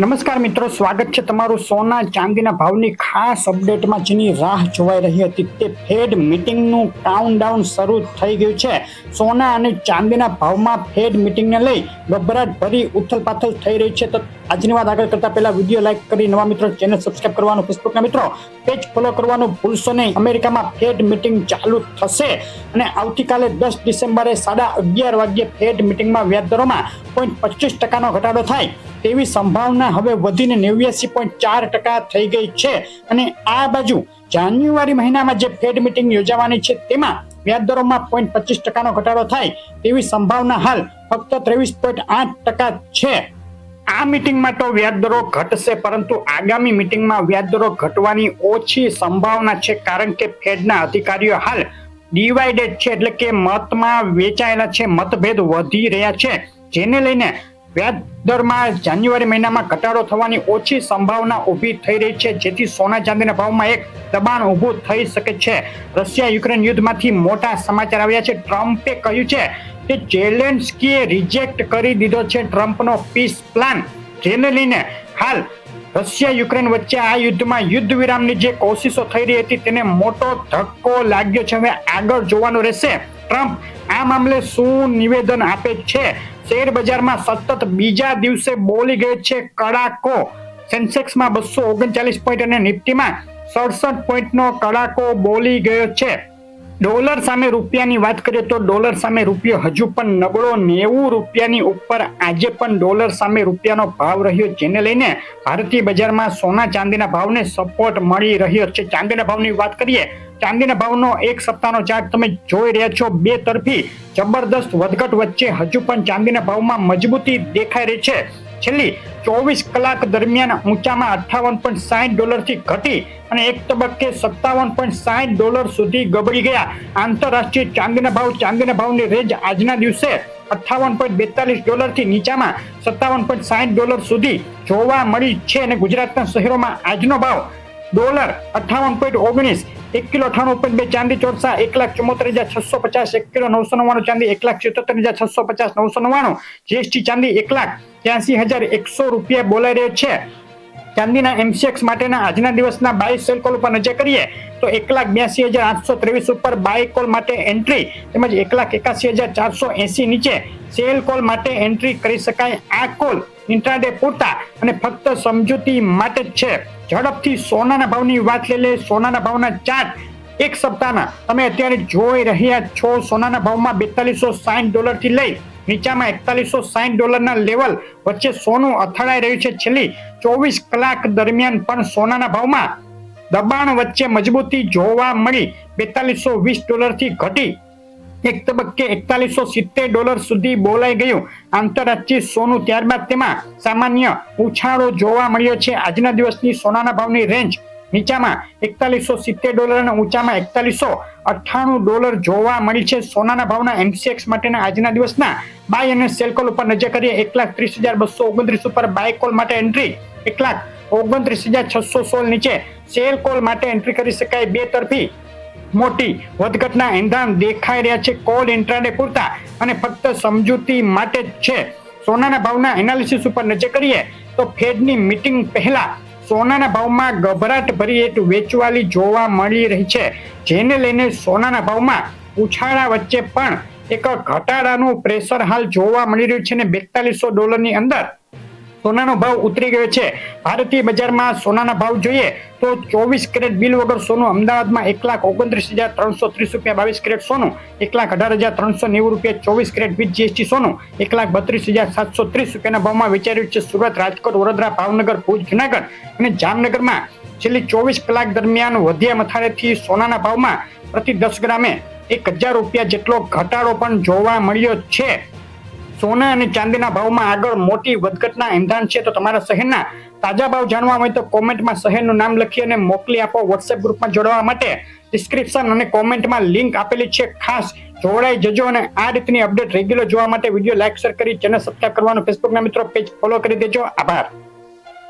નમસ્કાર મિત્રો, સ્વાગત છે તમારું સોના ચાંદીના ભાવની ખાસ અપડેટમાં જેની રાહ જોવાઈ રહી હતી તે ફેડ મીટિંગનું કાઉન્ટડાઉન શરૂ થઈ ગયું છે. સોના અને ચાંદીના ભાવમાં ફેડ મીટિંગને લઈ ગભરાટ ભરી ઉથલપાથલ થઈ રહી છે. તો આજની વાત આગળ કરતા પહેલા વીડિયો લાઈક કરી નવા મિત્રો ચેનલ સબસ્ક્રાઇબ કરવાનું ફેસબુકના મિત્રો પેજ ફોલો કરવાનું ભૂલશો નહીં. અમેરિકામાં ફેડ મીટિંગ ચાલુ થશે અને આવતીકાલે દસ ડિસેમ્બરે સાડા અગિયાર વાગ્યે ફેડ મીટિંગમાં વ્યાજદરોમાં પોઈન્ટ પચીસ ટકાનો ઘટાડો થાય તેવી સંભાવના હવે વધીને નેવ્યાસી પોઈન્ટ ચાર ટકા થઈ ગઈ છે. અને આ બાજુ જાન્યુઆરી મહિનામાં જે ફેડ મીટિંગ યોજાવાની છે તેમાં વ્યાજદરોમાં પોઈન્ટ પચીસ ટકાનો ઘટાડો થાય તેવી સંભાવના હાલ ફક્ત ત્રેવીસ પોઈન્ટ આઠ ટકા છે. આ મીટિંગમાં તો વ્યાજદરો ઘટશે, પરંતુ આગામી મીટિંગમાં વ્યાજદરો ઘટવાની ઓછી સંભાવના છે, કારણ કે ફેડના અધિકારીઓ હાલ ડિવાઇડેડ છે, એટલે કે મતમાં વેચાયેલા છે, મતભેદ વધી રહ્યા છે. જેને લઈને વ્યાજદરમાં જાન્યુઆરી મહિનામાં ઘટાડો થવાની ઓછી સંભાવના ઊભી થઈ રહી છે, જેથી સોના ચાંદીના ભાવમાં એક દબાણ ઊભું થઈ શકે છે. રશિયા યુક્રેન યુદ્ધમાંથી મોટા સમાચાર આવ્યા છે. ટ્રમ્પે કહ્યું છે કે જેલેન્સ્કીએ રિજેક્ટ કરી દીધો છે ટ્રમ્પનો પીસ પ્લાન જેને લઈને હાલ રશિયા યુક્રેન વચ્ચે આ યુદ્ધમાં યુદ્ધ વિરામની જે કોશિશો થઈ રહી હતી તેને મોટો ધક્કો લાગ્યો છે. હવે આગળ જોવાનું રહેશે. ટ્રમ્પ આ મામલે શું નિવેદન આપે છે? શેર બજારમાં સતત બીજા દિવસે બોલી ગયો છે કડાકો. સેન્સેક્સમાં બસો ઓગણચાલીસ પોઈન્ટ અને નિફ્ટીમાં સડસઠ પોઈન્ટનો કડાકો બોલી ગયો છે. ડોલર સામે રૂપિયાની વાત કરીએ તો ડોલર સામે રૂપિયો હજુ પણ નબળો નેવું રૂપિયાની ઉપર આજે પણ ડોલર સામે રૂપિયાનો ભાવ રહ્યો, જેને લઈને ભારતીય બજારમાં સોના ચાંદીના ભાવને સપોર્ટ મળી રહ્યો છે. ચાંદીના ભાવની વાત કરીએ, ચાંદીના ભાવનો એક સપ્તાહનો ચાર્ટ તમે જોઈ રહ્યા છો. બે તરફી જબરદસ્ત વધઘટ વચ્ચે હજુ પણ ચાંદીના ભાવમાં મજબૂતી દેખાઈ રહી છે. છેલ્લી ચોવીસ કલાક દરમિયાન ઊંચામાં અઠાવન પોઈન્ટ સાહીઠ ડોલરથી ઘટી અને એક તબક્કે સત્તાવન પોઈન્ટ સાહીઠ ડોલર સુધી ગબડી ગયા. આંતરરાષ્ટ્રીય ચાંદીના ભાવ, ચાંદીના ભાવની રેન્જ આજના દિવસે અઠાવન પોઈન્ટ બેતાલીસ ડોલરથી નીચામાં સત્તાવન પોઈન્ટ સાઠ ડોલર સુધી જોવા મળી છે. અને ગુજરાતના શહેરોમાં આજનો ભાવ ડોલર અઠાવન પોઈન્ટ ઓગણીસ એક કિલો અઠાણું પોઈન્ટ બે ચાંદી ચોરસા, એક લાખ ચુમ્મોતેર હજાર છસો પચાસ, એક કિલો નવસો નવ્વાણું ચાંદી, એક લાખ સિત્તોતેર હજાર છસો પચાસ, નવસો નવ્વાણું. જીએસટી ચાંદી એક લાખ ત્યાસી હજાર એકસો રૂપિયા બોલાઈ રહ્યો છે. ચાંદીના એમસીએક્સ માટેના આજના દિવસના બાય સેલ કોલ ઉપર નજર કરીએ. તો એક લાખ બ્યાસી હજાર આઠસો ત્રેવીસ ઉપર બાય કોલ માટે એન્ટ્રી તેમજ એક લાખ એકાસી હજાર ચારસો એસી નીચે સેલ કોલ માટે એન્ટ્રી કરી શકાય. આ કોલ ઇન્ટ્રાડે પૂરતા અને ફક્ત સમજૂતી માટે જ છે. ઝડપથી સોનાના ભાવની વાત લઈ લે. સોનાના ભાવના ચાર્ટ એક સપ્તાહના. તમે અત્યારે જોઈ રહ્યા છો સોનાના ભાવમાં બેતાલીસો સાઠ ડોલરથી લઈ નીચામાં એકતાલીસો સાઠ ડોલરના લેવલ વચ્ચે સોનું અથડાઈ રહ્યું છે. છેલ્લી ચોવીસ કલાક દરમિયાન પણ સોનાના ભાવમાં દબાણ વચ્ચે મજબૂતી જોવા મળી. બેતાલીસો વીસ ડોલરથી ઘટી. એક તબક્કે એકતાલીસો સિત્તેર ડોલર સુધી બોલાઈ ગયું. આંતરરાષ્ટ્રીય સોનું ત્યારબાદ તેમાં સામાન્ય ઉછાળો જોવા મળ્યો છે. આજના દિવસની સોનાના ભાવની રેન્જ નીચામાં એકતાલીસો સિત્તેર ડોલર અને ઊંચામાં એકતાલીસો અઠ્ઠાણું ડોલર જોવા મળી છે. સોનાના ભાવના એમસીએક્સ માટેના આજના દિવસના બાય અને સેલ કોલ ઉપર નજર કરીએ. એક લાખ ત્રીસ હજાર બસો ઓગણત્રીસ ઉપર બાય કોલ માટે એન્ટ્રી. એક લાખ ઓગણત્રીસ હજાર છસો સોળ નીચે સેલ કોલ માટે એન્ટ્રી કરી શકાય. બે તરફી મોટી વધઘટના એંધાણ દેખાઈ રહ્યા છે. કોલ ઇન્ટ્રાડે પૂરતા અને ફક્ત સમજૂતી માટે જ છે. સોનાના ભાવના એનાલિસિસ ઉપર નજર કરીએ તો ફેડની મીટિંગ પહેલા સોનાના ભાવમાં ગભરાટ ભરી એક વેચવાલી જોવા મળી રહી છે. જેને લઈને સોનાના ભાવમાં ઉછાળા વચ્ચે પણ એક ઘટાડાનું પ્રેશર હાલ જોવા મળી રહ્યું છે ને બેતાલીસો ડોલરની અંદર સોનાનો ભાવ ઉતરી ગયો છે. ભારતીય બજારમાં સોનાના ભાવ જોઈએ તો ચોવીસ કેરેટ બિલ વગર સોનું અમદાવાદમાં એક લાખ ઓગણત્રીસ હજાર ત્રણસો ત્રીસ રૂપિયા, બાવીસ કેરેટ સોનું, એક લાખ અઢાર હજાર ત્રણસો નેવું રૂપિયા, ચોવીસ કેરેટ વિથ જીએસટી સોનું, એક લાખ બત્રીસ હજાર સાતસો ત્રીસ રૂપિયાના ભાવમાં વિચાર્યું છે સુરત, રાજકોટ, વડોદરા, ભાવનગર, ભુજ, જુનાગઢ અને જામનગરમાં છેલ્લી ચોવીસ કલાક દરમિયાન વધ્યા મથાળેથી સોનાના ભાવમાં પ્રતિ દસ ગ્રામે એક હજાર રૂપિયા જેટલો ઘટાડો પણ જોવા મળ્યો છે. સોના અને ચાંદીના ભાવમાં આગળ મોટી વધઘટના એંધાણ છે, તો તમારા શહેરના તાજા ભાવ જાણવા હોય તો કોમેન્ટમાં શહેરનું નામ લખી અને મોકલી આપો વોટ્સએપ ગ્રુપમાં જોડવા માટે. ડિસ્ક્રિપ્શન અને કોમેન્ટમાં લિંક આપેલી છે, ખાસ જોડાઈ જજો અને આ રીતની અપડેટ રેગ્યુલર જોવા માટે વીડિયો લાઈક શેર કરી ચેનલ સબસ્ક્રાઈબ કરવાનું ફેસબુકના મિત્રો પેજ ફોલો કરી દેજો. આભાર.